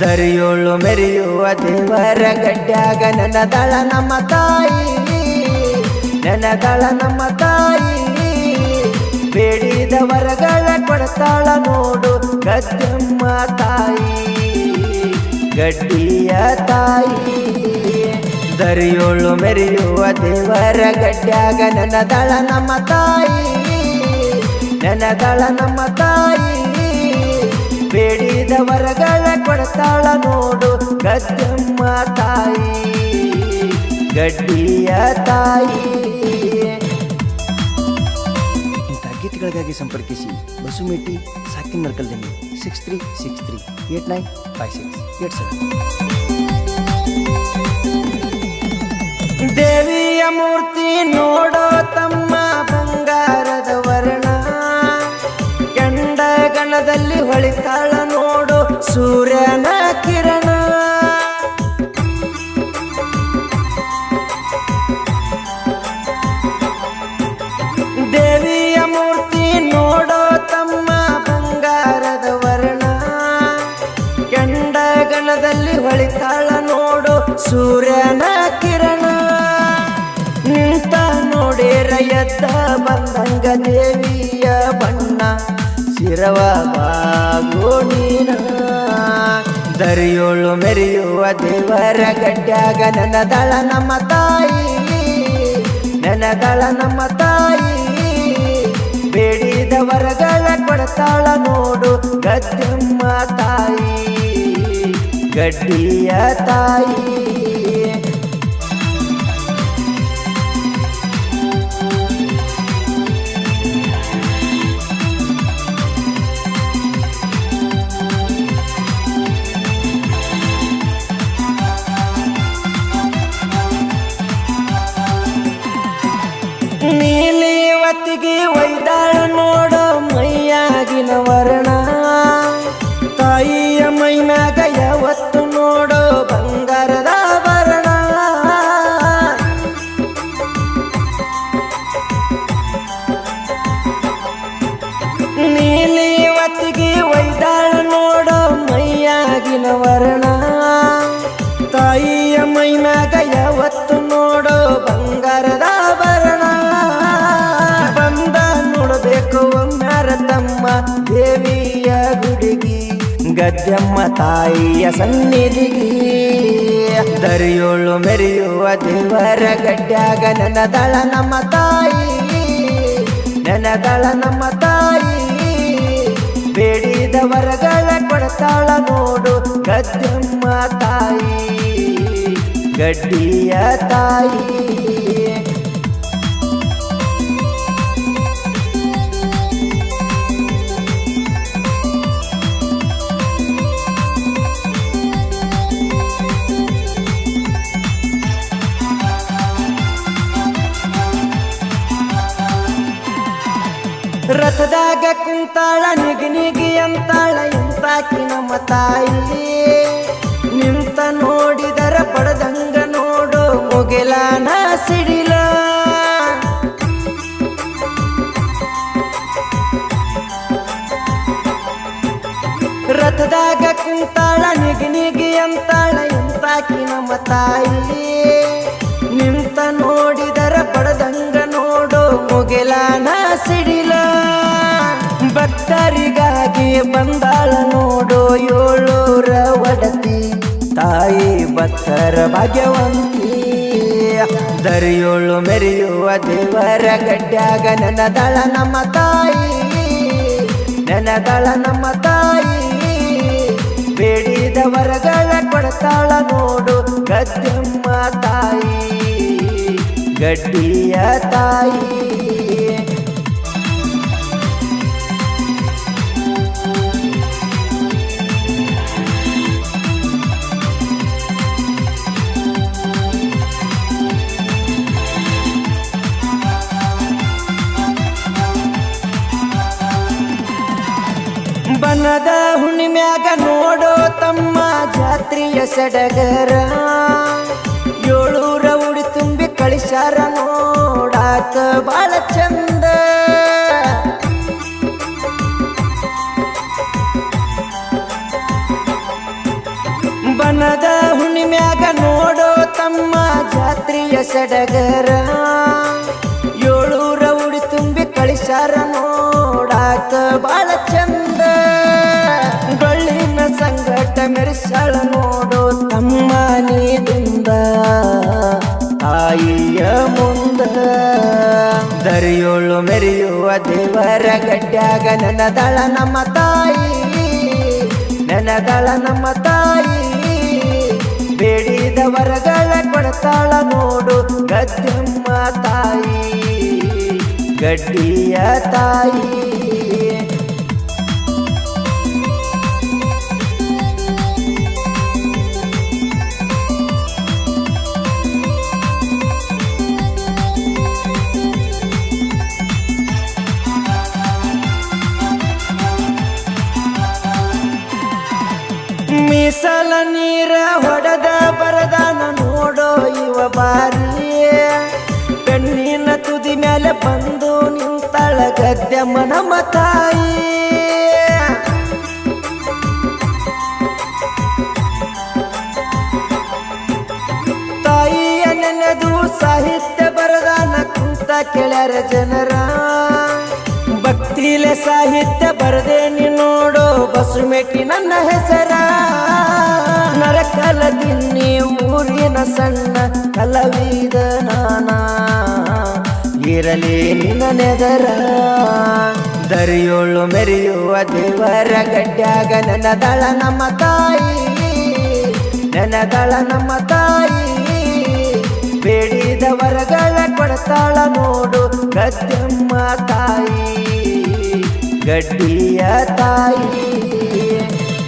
ದರಿಯೋಳು ಮೆರೆಯುವ ದೇವರ ಗಡ್ಡಾಗ ನನ್ನ ದಳ ನಮ್ಮ ತಾಯಿ. ನೆನದಳ ನಮ್ಮ ತಾಯಿ. ಬೇಡಿದ ವರಗಳ ಕೊಡ್ತಾಳ ನೋಡು ಗದ್ದಮ್ಮ ತಾಯಿ. ಗಡ್ಡಿಯ ತಾಯಿ. ದರಿಯೋಳು ಮೆರೆಯುವ ದೇವರ ಗಡ್ಡಾಗ ನನ್ನ ದಳ ನಮ್ಮ ತಾಯಿ. ನೆನದಳ ನಮ್ಮ ತಾಯಿ. ಬೇಡಿದ ವರಗಳ ಕೊಡ್ತಾಳ ನೋಡು ಗದ್ದಮ್ಮ ತಾಯಿ ಗಡ್ಡಿಯ ತಾಯಿ. ಇಂಥ ಗೀತೆಗಳಿಗಾಗಿ ಸಂಪರ್ಕಿಸಿ ಬಸುಮೇಟಿ ಸಾಕಿನ್ ಮರ್ಕಲ್ದಲ್ಲಿ six three six three eight nine five six eight seven ದೇವಿಯ ಮೂರ್ತಿ ಹೊಳಿತಾಳ ನೋಡು ಸೂರ್ಯನ ಕಿರಣ. ದೇವಿಯ ಮೂರ್ತಿ ನೋಡೋ ತಮ್ಮ ಬಂಗಾರದ ವರ್ಣ. ಗಂಡ ಗಣದಲ್ಲಿ ಹೊಳಿತಾಳ ನೋಡು ಸೂರ್ಯನ ಕಿರಣ. ನಿಂತ ನೋಡಿರ ಎದ್ದ ಬಂದಂಗ ದೇವಿಯ ಬಣ್ಣ. ಶಿರವ ಗೋಣಿನ ದರಿಯೋಳು ಮೆರೆಯುವ ದೇವರ ಗಡ್ಡ್ಯಾಗ ನೆನದಳ ನಮ್ಮ ತಾಯಿ. ನೆನದಳ ನಮ್ಮ ತಾಯಿ. ಬೇಡಿದ ವರಗಳ ಕೊಡ್ತಾಳ ನೋಡು ಗದ್ದಮ್ಮ ತಾಯಿ. ಗಡ್ಡಿಯ ತಾಯಿ. ನೀಲಿವತ್ತಿಗೆ ಒಯ್ದಾಳ ನೋಡ ಮೈಯಾಗಿನ ವರ್ಣ. ತಾಯಿಯ ಮೈನಾಗ ಯಾವತ್ತು ನೋಡೋ ಬಂಗಾರದ ಭರಣ ಬಂದ ನೋಡಬೇಕು ಒಮ್ಮ್ಯಾರ ತಮ್ಮ ದೇವಿಯ ಗುಡಿಗಿ ಗದ್ದೆಮ್ಮ ತಾಯಿಯ ಸನ್ನಿಧಿಗಿ. ದರಿಯೋಳು ಮೆರೆಯುವ ದೇವರ ಗಡ್ಡ್ಯಾಗ ದಳ ನಮ್ಮ ತಾಯಿ, ನೆನದಳ ನಮ್ಮ ತಾಯಿ ಬೇಡಿದ ವರಗಳ ಕೊಡ್ತಾಳ ನೋಡು ಕದ್ದಮ್ಮ ತಾಯಿ ಗಡ್ಡಿಯ ತಾಯಿ. ರಥದಾಗ ಕುಂತಾಳ ನಿಗಿ ಅಂತಾಳ ಇಂತಾಕಿ ನಮ್ಮ ತಾಯಿ. ನಿಂತ ನೋಡಿದರ ಪಡೆದಂಗ ನೋಡು, ಮುಗಿಲಾನ ಸಿಡಿಲ. ರಥದಾಗ ಕುಂತಾಳ, ನಿಗಿ ನಿಗಿ ಅಂತಾಳ ನಮ್ಮ ತಾಯಿ. ನಿಂತ ನೋಡಿದರ ಪಡೆದಂಗ ನೋಡು, ಮುಗಿಲಾನ ಬಂದಾಳ ನೋಡು ಏಳೂರ ಒಡತಿ. ತಾಯಿ ಬತ್ತರ ಭಾಗ್ಯವಂತಿ. ದರಿಯೋಳು ಮೆರೆಯುವ ದೇವರ ಗಡ್ಡ್ಯಾಗ ನೆನದಳ ನಮ್ಮ ತಾಯಿ. ನೆನದಳ ನಮ್ಮ ತಾಯಿ. ಬೇಡಿದ ವರಗಳ ಕೊಡ್ತಾಳ ನೋಡು ಗದ್ದಮ್ಮ ತಾಯಿ. ಗಡ್ಡಿಯ ತಾಯಿ. ಬನದ ಹುಣ್ಣಿಮ್ಯಾಗ ನೋಡೋ ತಮ್ಮ ಜಾತ್ರೆಯ ಸಡಗರ. ಏಳೂರ ಉಡಿ ತುಂಬಿ ಕಳಿಸಾರ ನೋಡಾಕ ಬಾಳ ಚಂದ. ಬನದ ಹುಣ್ಣಿಮ್ಯಾಗ ನೋಡೋ ತಮ್ಮ ಜಾತ್ರೆಯ ಸಡಗರ. ಏಳೂರ ಉಡಿ ತುಂಬಿ ಕಳಿಸಾರ ನೋಡಾಕ ಬಾಳ ಚಂದ. ತಾಯಿಯ ಮುಂದ. ದರಿಯೋಳು ಮೆರೆಯುವ ದೇವರ ನನ್ನ ನೆನದಳ ನಮ್ಮ ತಾಯಿ. ನೆನದಳ ನಮ್ಮ ತಾಯಿ. ಬೇಡಿದ ವರಗಳ ಕೊಡ್ತಾಳ ನೋಡು ಗದ್ದಮ್ಮ ತಾಯಿ. ಗಡ್ಡಿಯ ತಾಯಿ. ಮೀಸಲ ನೀರ ಹೊಡೆದ ಬರದಾನ ನೋಡೋ ಇವ ಬಾರಿ ಬೆಣ್ಣಿನ ತುದಿ ಮೇಲೆ ಬಂದು ನಿಂತಳ ಗದ್ಯ ಮನ ತಾಯಿ ತಾಯಿಯ ನೆನೆದು ಸಾಹಿತ್ಯ ಬರದಾನ ಕುಂತ ಕೆಳರ ಜನರ. ಭಕ್ತಿಲೆ ಸಾಹಿತ್ಯ ಬರದೇನಿ ನೋಡೋ ಬಸುಮೆಟ್ಟಿ ನನ್ನ ಹೆಸರ. ನರಕಲ ಕಲಗಿನ್ನಿ ಊರಿನ ಸಣ್ಣ ಕಲವಿದ ನಾನ. ಇರಲಿ ನಿನ್ನ ನೆದರ, ದರಿಯೋಳು ಮೆರೆಯುವ ದೇವರ ಗಡ್ಡ್ಯಾಗ ನೆನದಳ ನಮ್ಮ ತಾಯಿ. ನೆನದಳ ನಮ್ಮ ತಾಯಿ. ಬೇಡಿದ ಕೊಡ್ತಾಳ ನೋಡು ಗದ್ದಮ್ಮ ತಾಯಿ. ಗಡ್ಡಿಯ ತಾಯಿ.